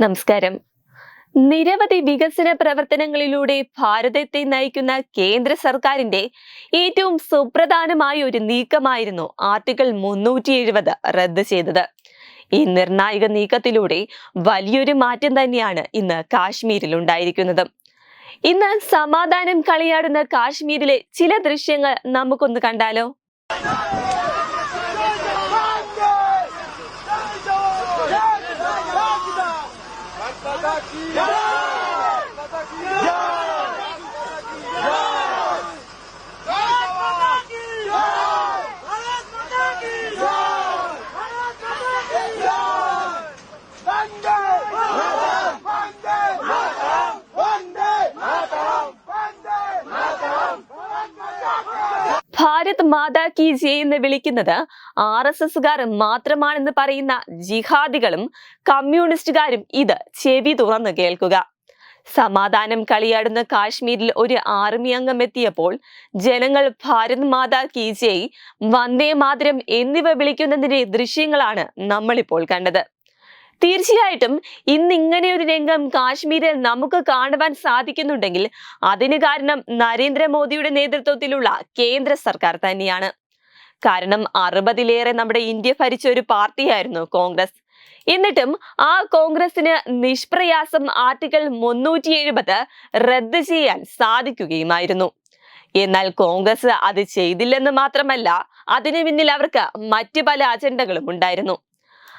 നമസ്കാരം നിരവധി വികസന പ്രവർത്തനങ്ങളിലൂടെ ഭാരതത്തെ നയിക്കുന്ന കേന്ദ്ര സർക്കാരിന്റെ ഏറ്റവും സുപ്രധാനമായ ഒരു നീക്കമായിരുന്നു ആർട്ടിക്കിൾ മുന്നൂറ്റി എഴുപത് റദ്ദ് ചെയ്തത്. ഈ നിർണായക നീക്കത്തിലൂടെ വലിയൊരു മാറ്റം തന്നെയാണ് ഇന്ന് കാശ്മീരിൽ ഉണ്ടായിരിക്കുന്നത്. ഇന്ന് സമാധാനം കളിയാടുന്ന കാശ്മീരിലെ ചില ദൃശ്യങ്ങൾ നമുക്കൊന്ന് കണ്ടാലോ? Sadaki! Yalan! ഭാരത് മാതാ കി ജെ എന്ന് വിളിക്കുന്നത് ആർ എസ് എസുകാർ മാത്രമാണെന്ന് പറയുന്ന ജിഹാദികളും കമ്മ്യൂണിസ്റ്റുകാരും ഇത് ചെവി തുറന്നു കേൾക്കുക. സമാധാനം കളിയാടുന്ന കാശ്മീരിൽ ഒരു ആർമി അംഗം എത്തിയപ്പോൾ ജനങ്ങൾ ഭാരത് മാതാ കി ജയ് വന്ദേ മാതരം എന്നിവ വിളിക്കുന്നതിന്റെ ദൃശ്യങ്ങളാണ് നമ്മളിപ്പോൾ കണ്ടത്. തീർച്ചയായിട്ടും ഇന്ന് ഇങ്ങനെ ഒരു രംഗം കാശ്മീരിൽ നമുക്ക് കാണുവാൻ സാധിക്കുന്നുണ്ടെങ്കിൽ അതിന് കാരണം നരേന്ദ്രമോദിയുടെ നേതൃത്വത്തിലുള്ള കേന്ദ്ര സർക്കാർ തന്നെയാണ്. കാരണം അറുപതിലേറെ നമ്മുടെ ഇന്ത്യ ഭരിച്ച ഒരു പാർട്ടിയായിരുന്നു കോൺഗ്രസ്. എന്നിട്ടും ആ കോൺഗ്രസിന് നിഷ്പ്രയാസം ആർട്ടിക്കിൾ മുന്നൂറ്റി എഴുപത് റദ്ദ് ചെയ്യാൻ സാധിക്കുകയുമായിരുന്നു. എന്നാൽ കോൺഗ്രസ് അത് ചെയ്തില്ലെന്ന് മാത്രമല്ല അതിനു പിന്നിൽ അവർക്ക് മറ്റു പല അജണ്ടകളും ഉണ്ടായിരുന്നു.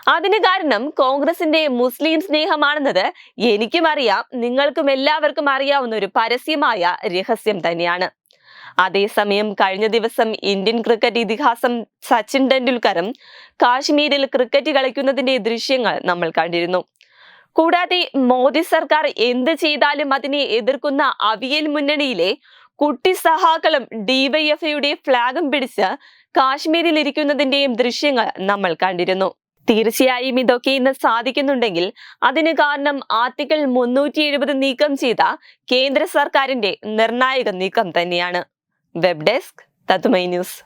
അതിന് കാരണം കോൺഗ്രസിന്റെ മുസ്ലിം സ്നേഹമാണെന്നത് എനിക്കും അറിയാം നിങ്ങൾക്കും എല്ലാവർക്കും അറിയാവുന്ന ഒരു പരസ്യമായ രഹസ്യം തന്നെയാണ്. അതേസമയം കഴിഞ്ഞ ദിവസം ഇന്ത്യൻ ക്രിക്കറ്റ് ഇതിഹാസം സച്ചിൻ ടെണ്ടുൽക്കറും കാശ്മീരിൽ ക്രിക്കറ്റ് കളിക്കുന്നതിന്റെ ദൃശ്യങ്ങൾ നമ്മൾ കണ്ടിരുന്നു. കൂടാതെ മോദി സർക്കാർ എന്ത് ചെയ്താലും അതിനെ എതിർക്കുന്ന അവിയൽ മുന്നണിയിലെ കുട്ടി സഹാക്കളും ഡിവൈഎഫ്ഐയുടെ ഫ്ളാഗും പിടിച്ച് കാശ്മീരിൽ ഇരിക്കുന്നതിന്റെയും ദൃശ്യങ്ങൾ നമ്മൾ കണ്ടിരുന്നു. തീർച്ചയായും ഇതൊക്കെ ഇന്ന് സാധിക്കുന്നുണ്ടെങ്കിൽ അതിന് കാരണം ആർട്ടിക്കിൾ മുന്നൂറ്റി എഴുപത് നീക്കം ചെയ്ത കേന്ദ്ര സർക്കാരിന്റെ നിർണായക നീക്കം തന്നെയാണ്. Web desk Thathumai news.